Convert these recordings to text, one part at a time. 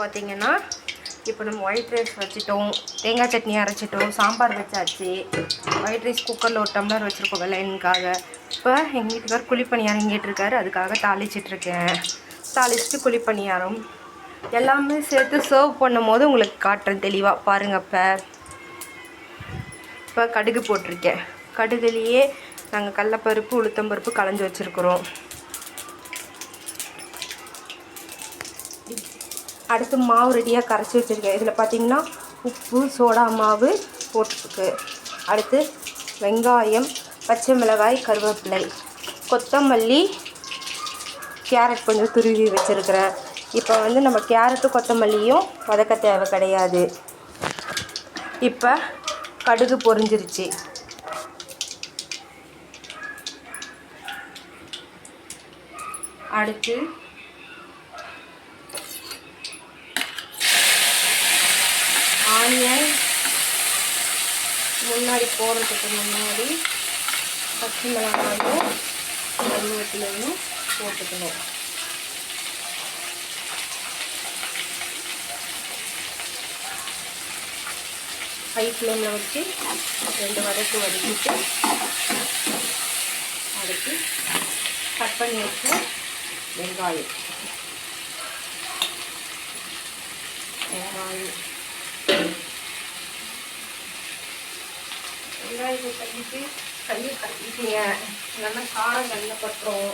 பார்த்தீங்கன்னா இப்போ நம்ம ஒயிட் ரைஸ் வச்சுட்டோம் தேங்காய் சட்னி அரைச்சிட்டோம் சாம்பார் வச்சாச்சு. ஒயிட் ரைஸ் குக்கரில் ஒரு டம்ளர் வச்சுருக்கோம் வெள்ளையனுக்காக. இப்போ எங்கள் வீட்டுக்கார் குழிப்பணியாரம் இங்கிட்டிருக்காரு அதுக்காக தாளிச்சிட்ருக்கேன் தாளிச்சிட்டு குழிப்பணியாரம். எல்லாமே சேர்த்து சர்வ் பண்ணும் போது உங்களுக்கு காட்டுறேன் தெளிவாக பாருங்கள் இப்போ இப்போ கடுகு போட்டிருக்கேன். கடுகுலேயே நாங்கள் கடலப்பருப்பு உளுத்தம்பருப்பு களைஞ்சி வச்சுருக்குறோம். அடுத்து மாவு ரெடியாக கரைச்சி வச்சுருக்கேன். இதில் பார்த்திங்கன்னா உப்பு சோடா மாவு போட்டுருக்கு. அடுத்து வெங்காயம் பச்சை மிளகாய் கருவேப்பிலை கொத்தமல்லி கேரட் கொஞ்சம் துருவி வச்சுருக்கிறேன். இப்போ வந்து நம்ம கேரட்டு கொத்தமல்லியும் வதக்க தேவை கிடையாது. இப்போ கடுகு பொரிஞ்சிருச்சு. அடுத்து ஆனியன் முன்னாடி போடுறதுக்கு முன்னாடி பச்சை மிளகாயும் கருவேப்பிலையும் போட்டுக்கணும் ஹை ஃப்ளேமில் வச்சு ரெண்டு வதக்கு வதக்கிட்டு அடுத்து கட் பண்ணி வச்ச வெங்காயம் வெங்காயம் வெங்காயத்தை தள்ளிட்டு கையை கட்டிட்டீங்க இல்லைன்னா காரம் கண்ணில் பட்டுரும்.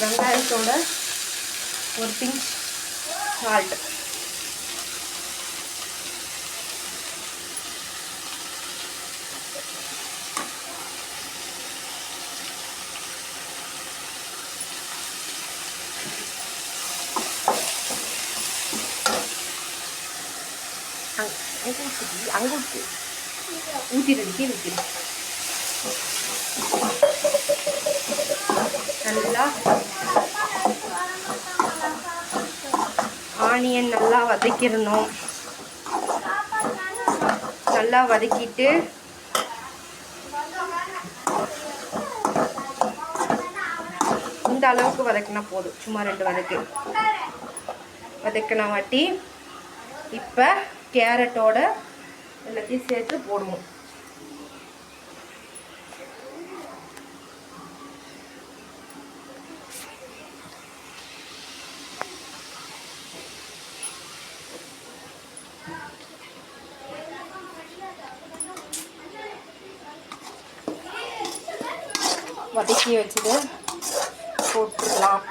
வெங்காயத்தோட ஒரு பிஞ்ச் சால்ட்டு சால்ட் அங்கே ஊற்றி ஊற்றிடுது கீழே ஊற்றிடு நல்லா ஆனியன் நல்லா வதக்கிடணும் நல்லா வதக்கிட்டு இந்த அளவுக்கு வதக்கினா போதும். சும்மா ரெண்டு வதக்கு. வதக்கின வாட்டி இப்போ கேரட்டோட எல்லாத்தையும் சேர்த்து போடுவோம் வதக்கி வச்சது போட்டுக்கலாம்.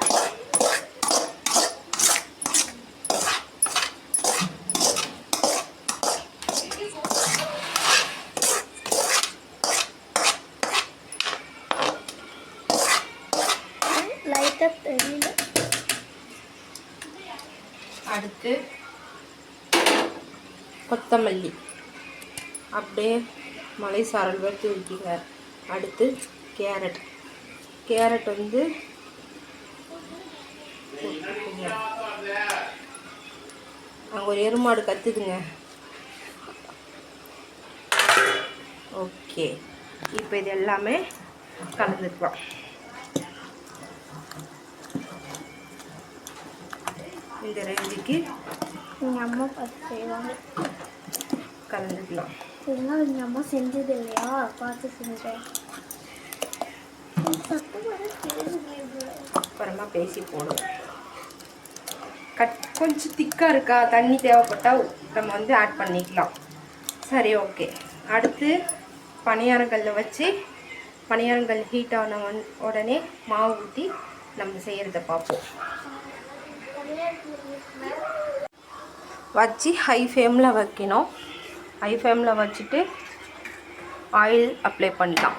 அடுத்து கொத்தமல்லி. அப்படியே மலை சாரல் வறுத்து அடுத்து கேரட். கேரட் வந்து அங்கே ஒரு எருமாடு கற்றுக்குங்க ஓகே. இப்போ இது எல்லாமே கலந்துக்கலாம். இந்த ரேஞ்சுக்கு. எங்கள் அம்மா பார்த்து செய்வாங்க. கலந்துக்கலாம். இதெல்லாம் எங்கள் அம்மா செஞ்சது இல்லையா? பார்த்து செஞ்சேன். அப்புறமா பேசி போடுவோம். கட் கொஞ்சம் திக்காக இருக்கா? தண்ணி தேவைப்பட்டால் நம்ம வந்து ஆட் பண்ணிக்கலாம். சரி ஓகே அடுத்து பணியாரங்கல்ல வச்சு பணியாரங்கல் ஹீட் ஆன உடனே- உடனே மாவு ஊற்றி நம்ம செய்கிறத பார்ப்போம். வச்சு ஹை ஃப்ளேமில் வைக்கணும். ஹை ஃப்ளேமில் வச்சுட்டு ஆயில் அப்ளை பண்ணலாம்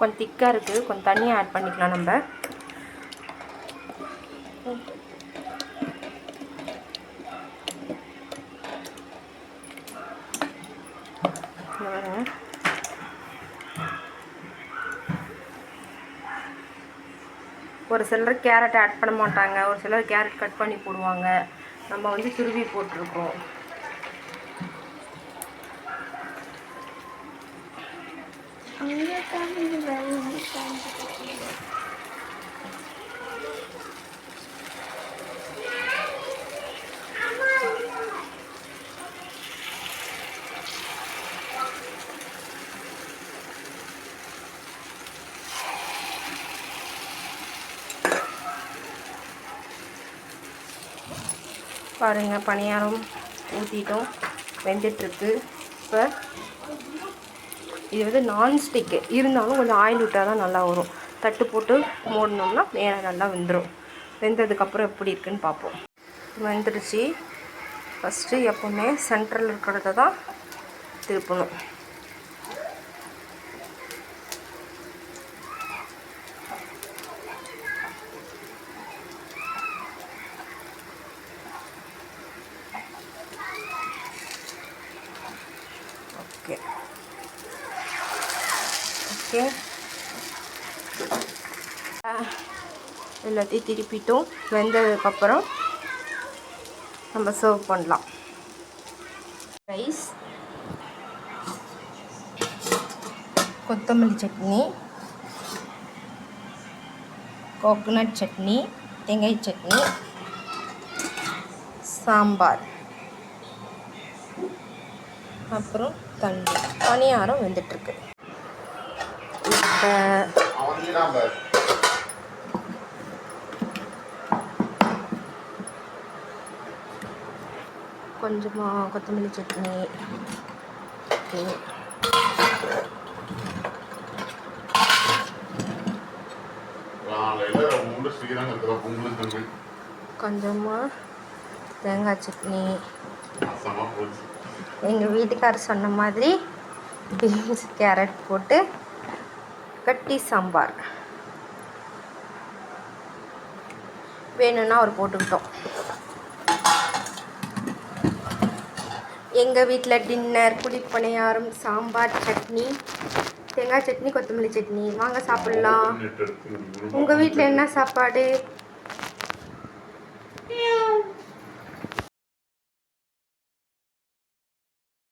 கொஞ்சம் திக்காக இருக்குது கொஞ்சம் தண்ணி ஆட் பண்ணிக்கலாம் நம்ம. ஒரு சிலர் கேரட் ஆட் பண்ண மாட்டாங்க. ஒரு சிலர் கேரட் கட் பண்ணி போடுவாங்க. நம்ம வந்து துருவி போட்டிருக்கோம். அங்கே பாருங்கள் பணியாரம் ஊற்றிட்டோம் வெந்துட்டுருக்கு. இப்போ இது வந்து நான்ஸ்டிக்கு இருந்தாலும் கொஞ்சம் ஆயில் விட்டால் தான் நல்லா வரும். தட்டு போட்டு மூடினோம்னா மேலே நல்லா வெந்துடும் வெந்ததுக்கப்புறம் எப்படி இருக்குன்னு பார்ப்போம். வெந்துடுச்சு ஃபஸ்ட்டு எப்போவுமே சென்ட்ரல் இருக்கிறத தான் திருப்பணும் ஓகே ஓகே எல்லாத்தையும் திருப்பிட்டும் வெந்ததுக்கப்புறம் நம்ம சர்வ் பண்ணலாம். ரைஸ் கொத்தமல்லி சட்னி கோகனட் சட்னி தேங்காய் சட்னி சாம்பார். அப்புறம் தண்ணி. பணியாரம் வெந்துட்டுருக்கு. இப்போ கொஞ்சமாக கொத்தமல்லி சட்னி. ஓகே கொஞ்சமாக தேங்காய் சட்னி. எங்கள் வீட்டுக்காரர் சொன்ன மாதிரி பீன்ஸ் கேரட் போட்டு கட்டி சாம்பார். வேணும்னா அவர் போட்டுக்கிட்டோம். எங்கள் வீட்டில் டின்னர் குடிப்பணியாரம் சாம்பார் சட்னி தேங்காய் சட்னி கொத்தமல்லி சட்னி. வாங்க சாப்பிட்லாம். உங்கள் வீட்டில் என்ன சாப்பாடு?